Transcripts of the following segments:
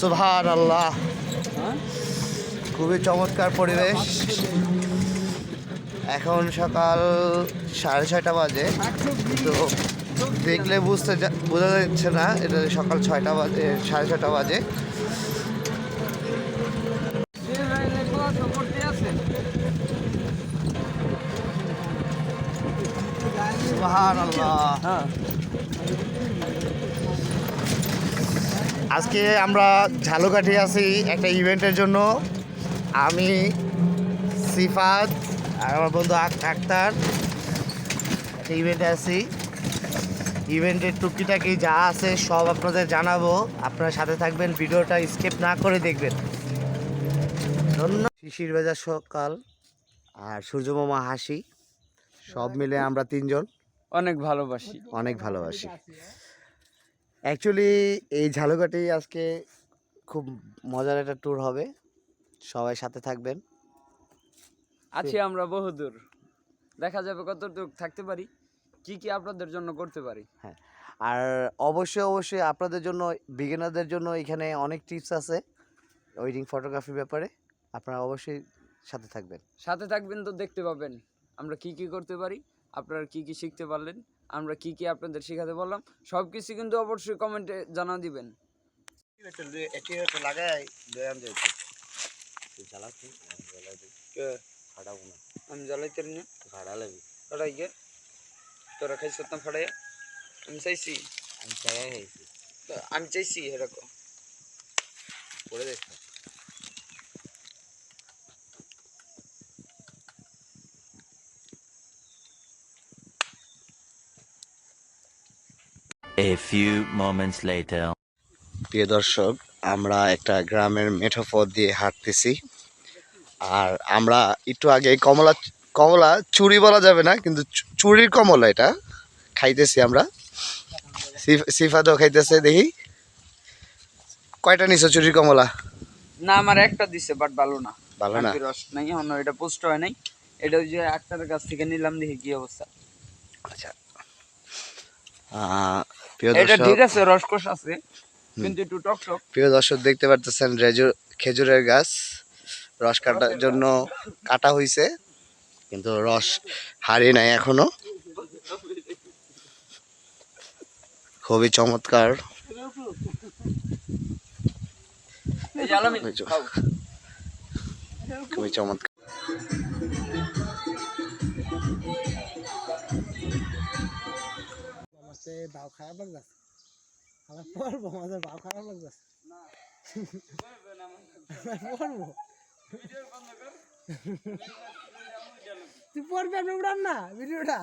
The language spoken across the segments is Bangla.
সুভান আল্লাহ খুবই চমৎকার পরিবেশ। এখন সকাল সাড়ে ছয়টা বাজে। তো দেখলে বুঝতে বোঝা যাচ্ছে না, এটা সকাল ছয়টা বাজে, সাড়ে ছয়টা বাজে। আল্লাহ আজকে আমরা ঝালুকাঠি আছি একটা ইভেন্টের জন্য। আমি সিফাত আর আমার বন্ধু আক- আক্তার একটা ইভেন্টে আছি। ইভেন্টের টুকিটাকি যা আছে সব আপনাদের জানাব। আপনারা সাথে থাকবেন ভিডিওটা স্কিপ না করে দেখবেন। শিশির ভেজা সকাল আর সূর্যমামা হাসি। সব মিলে আমরা তিনজন। অনেক ভালোবাসি। অনেক ভালোবাসি। অ্যাকচুয়ালি এই ঝালুকাটি আজকে খুব মজার একটা ট্যুর হবে। সবাই সাথে থাকবেন। আছি আমরা বহুদূর। দেখা যাবে কত দূর থাকতে পারি কি কি আপনাদের জন্য করতে পারি। হ্যাঁ আর অবশ্যই অবশ্যই আপনাদের জন্য বিগিনারদের জন্য এখানে অনেক টিপস আছে ওয়েডিং ফটোগ্রাফির ব্যাপারে। আপনারা অবশ্যই সাথে থাকবেন। সাথে থাকবেন তো দেখতে পাবেন আমরা কি কি করতে পারি আপনারা কি কি শিখতে পারলেন আমরা কি কি আপনাদের শেখাতে বললাম সব কিছু কিন্তু অবশ্যই কমেন্টে জানা দিবেন। লাগাই আমি জ্বালাইতে না ফাড়াই গে। তোরা খাইছ না ফাড়াইয়া আমি চাইছি। তো আমি চাইছি এরকম A few moments later. প্রিয় দর্শক আমরা একটা গ্রামের মেঠো পথ দিয়ে হাঁটতেছি। আর আমরা একটু আগে কমলা কমলা চুরি বলা যাবে না কিন্তু চুরির কমলা এটা খাইতেছি আমরা। সিফ- সিফাতও খাইতেছে দেখি। কয়টা নিছো চুরির কমলা? না আমার একটা দিছে বাট ভালো না। ভালো না? রস নাই অন্য এটা পোস্ট হয় নাই। এটা ওই যে আক্তারের কাছ থেকে নিলাম দেখি কি অবস্থা। আচ্ছা। এটা ঠিক আছে রসকস আছে কিন্তু একটু টক টক। প্রিয় দর্শক দেখতে পারতেছেন খেজুরের গাছ। রস কাটার জন্য কাটা হয়েছে কিন্তু রস হারিয়ে নাই এখনও। খুবই চমৎকার। খুবই চমৎকার। তো ভাও খারাপ লাগছে? আমার পড়ব আমাদের ভাও খারাপ লাগছে? পড়ব? তুই পড়বি আমি উড়াম না ভিডিওটা?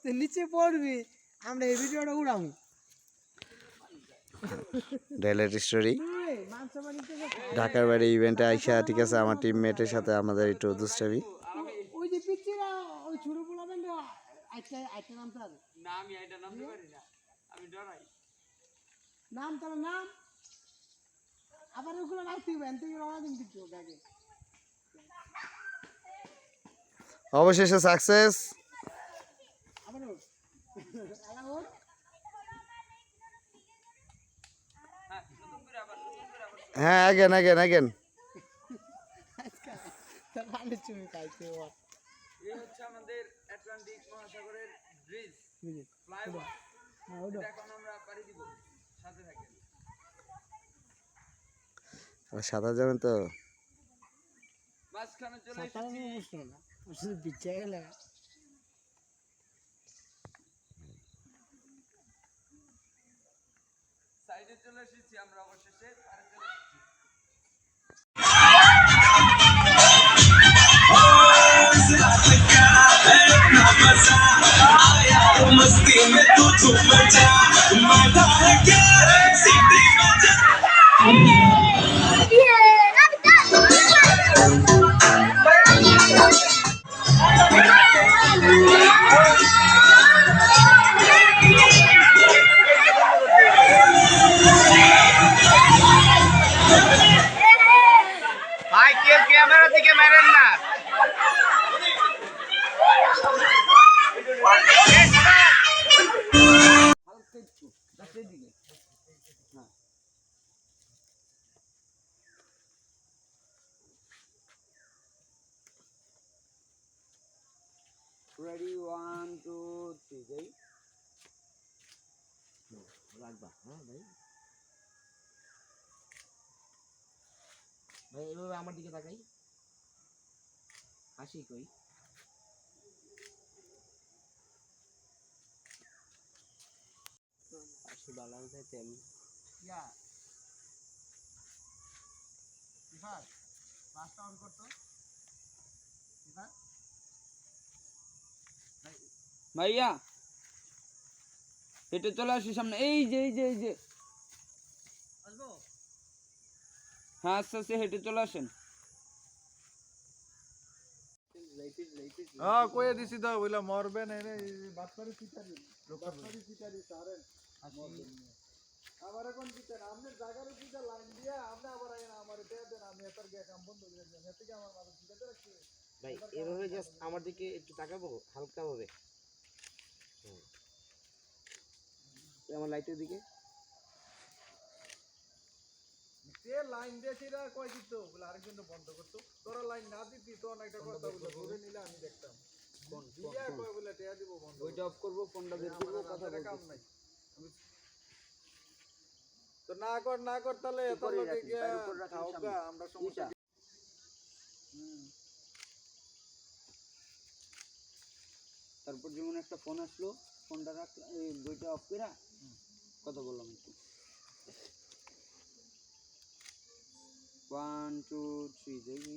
তুই নিচে পড়বি আমরা এই ভিডিওটা উড়াম। ডাইলেট স্টোরি ঢাকার বাড়ি ইভেন্টে আইসা ঠিক আছে আমার টিমমেটের সাথে আমাদের একটু দুষ্টামি ওই যে পিচ্ছিরা ওই ছোট পোলাবেন নাম তার না আমি এটা নামতে পারি না। আমি ডরাই। নাম তার নাম। আবার ওগুলো রাখতে হবে এন থেকে রওনা দিন কিছু ব্যাগে অবশেষে সাকসেস আবার হ্যাঁ আগেন আগেন আগেন পানি চুমি খাইছে ও। এই হচ্ছে আমাদের আটলান্টিক মহাসাগরের ব্রিজ বুঝি ফ্লাইওভার হ্যাঁ এখন আমরা পাড়ি দিব সাথে থাকেন। সাঁতার যাবেন তো? মাঝখানে চলে এসেছি। আমি বুঝলো না। ও শুধু বিচ্ছে গেলে সাইডে চলে এসেছি আমরা। সেদিকে। হ্যাঁ। রেডি ওয়ান টু থ্রি যাই রাখবা। হ্যাঁ ভাই। ভাই, এভাবে আমার দিকে তাকাই। হাসি কই? ইয়া ইফাত লাস্ট অন করতো ইফাত ভাইয়া হেঁটে চলে আসি সামনে এই যে এই যে এই যে আসব হ্যাঁ আস্তে আস্তে হেঁটে চলে আসেন হ্যাঁ কয়ে দিছি তো বইলা মরবে না রে বাটপারি সিটারি বাটপারি সিটারি সারেন আমার এখন দিতেন আপনি জায়গার উপরে লাইন দিয়া আপনি আবার আইন আমার এটা দেন আমি এটার গিয়ে কাম বন্ধ করে দেন এতে কি আমার মানুষ দিতে রাখছি ভাই এভাবে জাস্ট আমার দিকে একটু তাকাবো হালকা ভাবে আমার লাইটের দিকে। সে লাইন দিয়েছিরা কয় দিত? বলে আরেকজন তো বন্ধ করতো। তোরা লাইন না দিতি তো অনেকটা কথা বলে ধরে নিলে আমি দেখতাম দিয়া কয় বলে টেয়া দিব বন্ধ ওইটা অফ করব ফোনটা বের করব কথা কাম নাই। তো না কর না কর তাহলে গিয়া আমরা সমস্যা তারপর যেমন একটা ফোন আসলো ফোনটা রাখলাম এই বইটা অফ করে কথা বললাম একটু। ওয়ান টু থ্রি দেখি।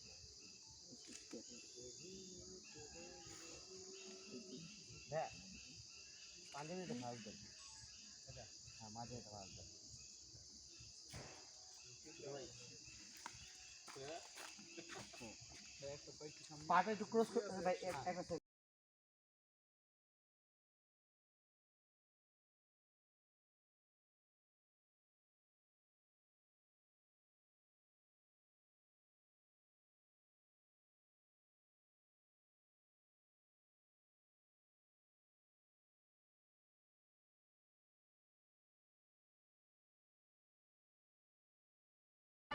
হ্যাঁ পাঞ্জাবিটা দেন এটা হ্যাঁ মাঝে এটা ভাজ দেন পাটা একটু ক্রস ভাই একটা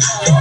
Thank you.